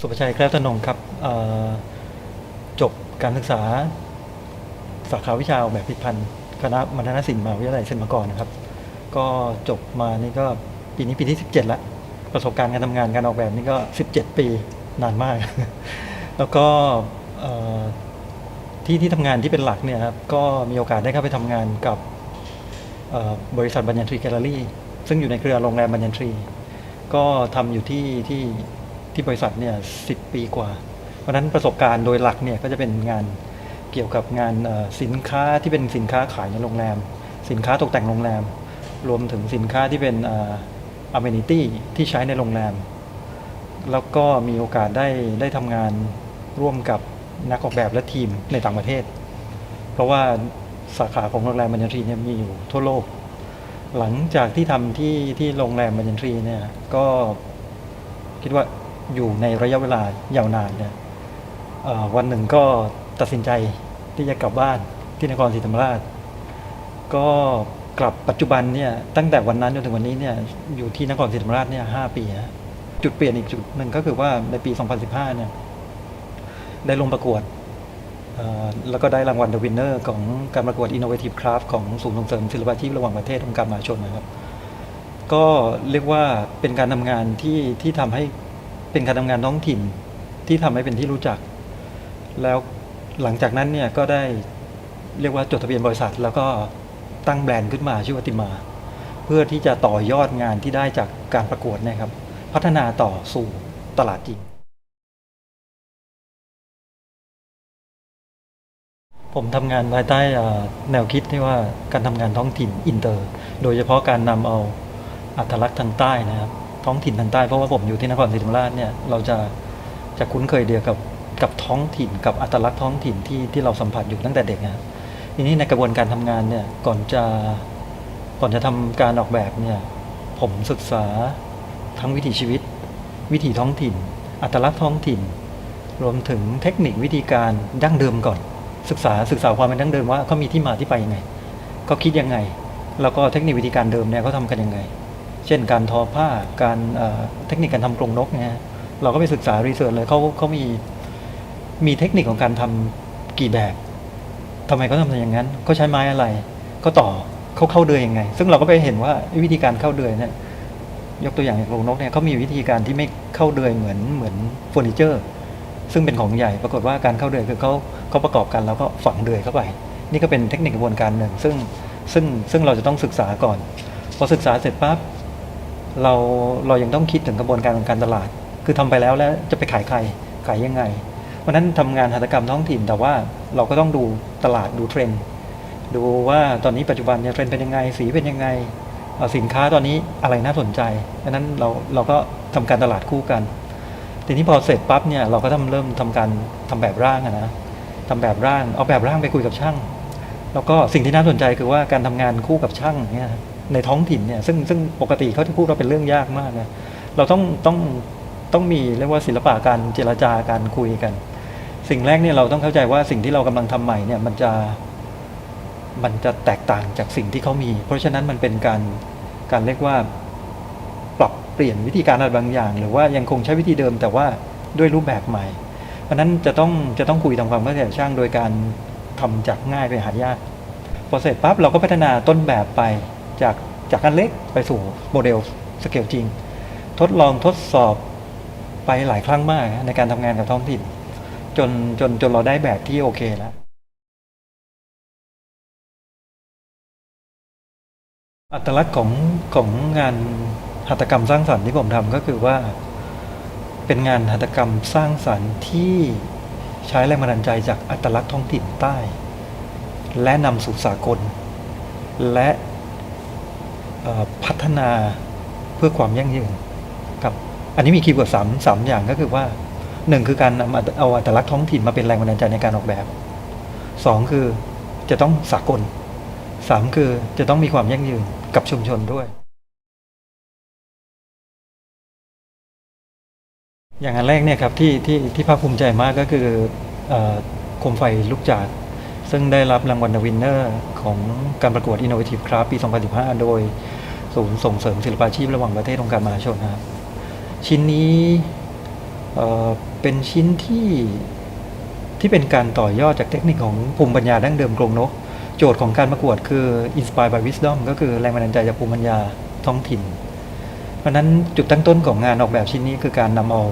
สุภชัยแคล้วตนงครับจบการศึกษา สาขาวิชาออกแบบผลิตภัณฑ์คณะมัณฑนศิลป์มหาวิทยาลัยศิลปากรนะครับ ก็จบมานี่ก็ปีนี้ปีที่ 17แล้วประสบการณ์การทำงานการออกแบบนี่ก็ 17 ปีนานมาก แล้วก็ที่ที่ทำงานที่เป็นหลักเนี่ยครับก็มีโอกาสได้เข้าไปทำงานกับบริษัทบัญญันทรีแกลเลอรี่ซึ่งอยู่ในเครือโรงแรมบัญญันทรีก็ทำอยู่ที่ที่ ที่บริษัทเนี่ยสิปีกว่า เพราะนั้นประสบการณ์โดยหลักเนี่ยก็จะเป็นงานเกี่ยวกับงานสินค้าที่เป็นสินค้าขายในโรงแรม สินค้าตกแต่งโรงแรม รวมถึงสินค้าที่เป็นอเมนิตี้ที่ใช้ในโรงแรม แล้วก็มีโอกาสได้ได้ทำงานร่วมกับนักออกแบบและทีมในต่างประเทศ เพราะว่าสาขาของโรงแรมบัญญันทรีเนี่ยมีอยู่ทั่วโลก หลังจากที่ทำที่ที่โรงแรมบัญญันทรีเนี่ยก็คิดว่า อยู่ในระยะเวลายาวนานเนี่ยวันหนึ่งก็ตัดสินใจที่จะกลับบ้านที่นครศรีธรรมราช ก็กลับปัจจุบันเนี่ยตั้งแต่วันนั้นจนถึงวันนี้เนี่ยอยู่ที่นครศรีธรรมราชเนี่ยห้าปีฮะจุดเปลี่ยนอีกจุดหนึ่งก็คือว่าในปี 2015 เนี่ยได้ลงประกวดแล้วก็ได้รางวัล The Winner ของการประกวด Innovative Craft ของศูนย์ส่งเสริมศิลปาชีพระหว่างประเทศองค์การมหาชนนะครับ ก็เรียกว่าเป็นการทำงานที่ที่ทำให้ เป็นการทำงานท้องถิ่นที่ทำให้เป็นที่รู้จัก แล้วหลังจากนั้นเนี่ยก็ได้เรียกว่าจดทะเบียนบริษัท แล้วก็ตั้งแบรนด์ขึ้นมาชื่อว่าติมา เพื่อที่จะต่อยอดงานที่ได้จากการประกวดนะครับ พัฒนาต่อสู่ตลาดจริง ผมทำงานภายใต้แนวคิดที่ว่าการทำงานท้องถิ่นอินเตอร์ โดยเฉพาะการนำเอาอัตลักษณ์ทางใต้นะครับ ท้องถิ่นทางใต้เพราะว่าผมอยู่ที่นครศรีธรรมราชเนี่ยเราจะจะคุ้นเคยเดียวกับกับท้องถิ่นกับอัตลักษณ์ท้องถิ่นที่ที่เราสัมผัสอยู่ตั้งแต่เด็กนะทีนี้ในกระบวนการทำงานเนี่ยก่อนจะก่อนจะทำการออกแบบเนี่ยผมศึกษาทั้งวิถีชีวิต วิถีท้องถิ่น อัตลักษณ์ท้องถิ่น รวมถึงเทคนิควิธีการดั้งเดิมก่อน ศึกษาศึกษาความเป็นดั้งเดิมว่าเขามีที่มาที่ไปยังไงเขาคิดยังไง แล้วก็เทคนิควิธีการเดิมเนี่ยเขาทำกันยังไง เช่นการทอผ้าการเทคนิคการทำกรงนกเนี่ยเราก็ไปศึกษารีเสิร์ชเลยเขาเขามีมีเทคนิคของการทำกี่แบบทำไมเขาทำอย่างนั้นเขาใช้ไม้อะไรเขาต่อเขาเข้าเดือยยังไง ซึ่งเราก็ไปเห็นว่าวิธีการเข้าเดือยเนี่ยยกตัวอย่างอย่างกรงนกเนี่ยเขามีวิธีการที่ไม่เข้าเดือยเหมือนเหมือนเฟอร์นิเจอร์ ซึ่งเป็นของใหญ่ปรากฏว่าการเข้าเดือยคือเขาเขาประกอบกันแล้วก็ฝังเดือยเข้าไปนี่ก็เป็นเทคนิคกระบวนการหนึ่งซึ่งซึ่งซึ่งเราจะต้องศึกษาก่อน พอศึกษาเสร็จปั๊บ เราเรายังต้องคิดถึงกระบวนการของการตลาด คือทำไปแล้วแล้วจะไปขายใครขายยังไง เพราะนั้นทำงานหัตถกรรมท้องถิ่น แต่ว่าเราก็ต้องดูตลาดดูเทรนด์ดูว่าตอนนี้ปัจจุบันเนี่ยเทรนด์เป็นยังไงสีเป็นยังไงเอ่อสินค้าตอนนี้อะไรน่าสนใจดังนั้นเราเราก็ทำการตลาดคู่กัน ทีนี้พอเสร็จปั๊บเนี่ยเราก็ทำเริ่มทำการทำแบบร่างนะทำแบบร่างเอาแบบร่างไปคุยกับช่าง แล้วก็สิ่งที่น่าสนใจคือว่าการทำงานคู่กับช่างเนี่ย ในท้องถิ่นเนี่ยซึ่งซึ่งปกติเขาจะพูดว่าเป็นเรื่องยากมากนะเราต้องต้องต้องมีเรียกว่าศิลปะการเจรจาการคุยกัน สิ่งแรกเนี่ยเราต้องเข้าใจว่าสิ่งที่เรากำลังทำใหม่เนี่ยมันจะมันจะแตกต่างจากสิ่งที่เขามี เพราะฉะนั้นมันเป็นการการเรียกว่าปรับเปลี่ยนวิธีการอะไรบางอย่าง หรือว่ายังคงใช้วิธีเดิมแต่ว่าด้วยรูปแบบใหม่ เพราะนั้นจะต้องจะต้องคุยทำความเข้าใจช่างโดยการทำจากง่ายไปหายากพอเสร็จปั๊บเราก็พัฒนาต้นแบบไป จากจากอันเล็กไปสู่โมเดลสเกลจริง ทดลองทดสอบไปหลายครั้งมากในการทำงานกับท้องถิ่น จนจนจนเราได้แบบที่โอเคแล้วอัตลักษณ์ของของงานหัตถกรรมสร้างสรรค์ที่ผมทำก็คือว่า เป็นงานหัตถกรรมสร้างสรรค์ที่ใช้แรงบันดาลใจจากอัตลักษณ์ท้องถิ่นใต้ และนำสู่สากล และ พัฒนาเพื่อความยั่งยืนครับอันนี้มีคีย์เวิร์ดสามสามอย่างก็คือว่าหนึ่งคือการนำเอาอัตลักษณ์ท้องถิ่นมาเป็นแรงบันดาลใจในการออกแบบสองคือจะต้องสากลสามคือจะต้องมีความยั่งยืนกับชุมชนด้วย อย่างอันแรกเนี่ยครับที่ที่ที่ภาคภูมิใจมากก็คือออโคมไฟลูกจาก ซึ่งได้รับรางวัลวินเนอร์ของการประกวด Innovative Craft ปี 2015 โดยศูนย์ส่งเสริมศิลปาชีพระหว่างประเทศองค์การมหาชนนครับชิ้นนี้เเป็นชิ้นที่ที่เป็นการต่อยอดจากเทคนิคของภูมิปัญญาดั้งเดิมกรงนก โจทย์ของการประกวดคือ inspire by wisdom ก็คือแรงบันดาลใจจากภูมิปัญญาท้องถิ่น เพราะนั้นจุดตั้งต้นของงานออกแบบชิ้นนี้คือการนำเอา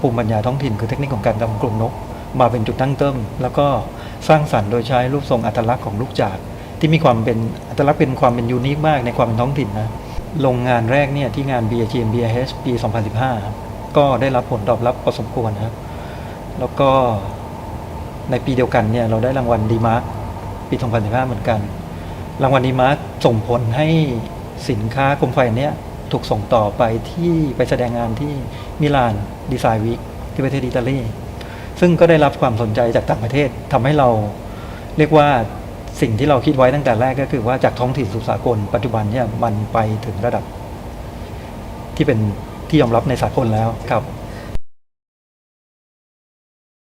ภูมิปัญญาท้องถิ่น คือเทคนิคของการทำกรงนก มาเป็นจุดตั้งเต้นแล้วก็ สร้างสรรค์โดยใช้รูปทรงอัตลักษณ์ของลูกจาก ที่มีความเป็นอัตลักษณ์เป็นความเป็นยูนิคมากในความเป็นท้องถิ่นนะโรงงานแรกเนี่ยที่งาน BAGMBH ปี 2015ครับก็ได้รับผลตอบรับพอสมควรครับ แล้วก็ในปีเดียวกันเนี่ยเราได้รางวัลดีมาร์กปี 2015 เหมือนกัน รางวัลดีมาร์กส่งผลให้สินค้าโคมไฟเนี้ยถูกส่งต่อไปที่ไปแสดงงานที่มิลานดีไซน์วีคที่ประเทศอิตาลี ซึ่งก็ได้รับความสนใจจากต่างประเทศทำให้เราเรียกว่าสิ่งที่เราคิดไว้ตั้งแต่แรกก็คือว่าจากท้องถิ่นสู่สากล ปัจจุบันเนี่ยมันไปถึงระดับ ที่เป็นที่ยอมรับในสากลแล้วครับ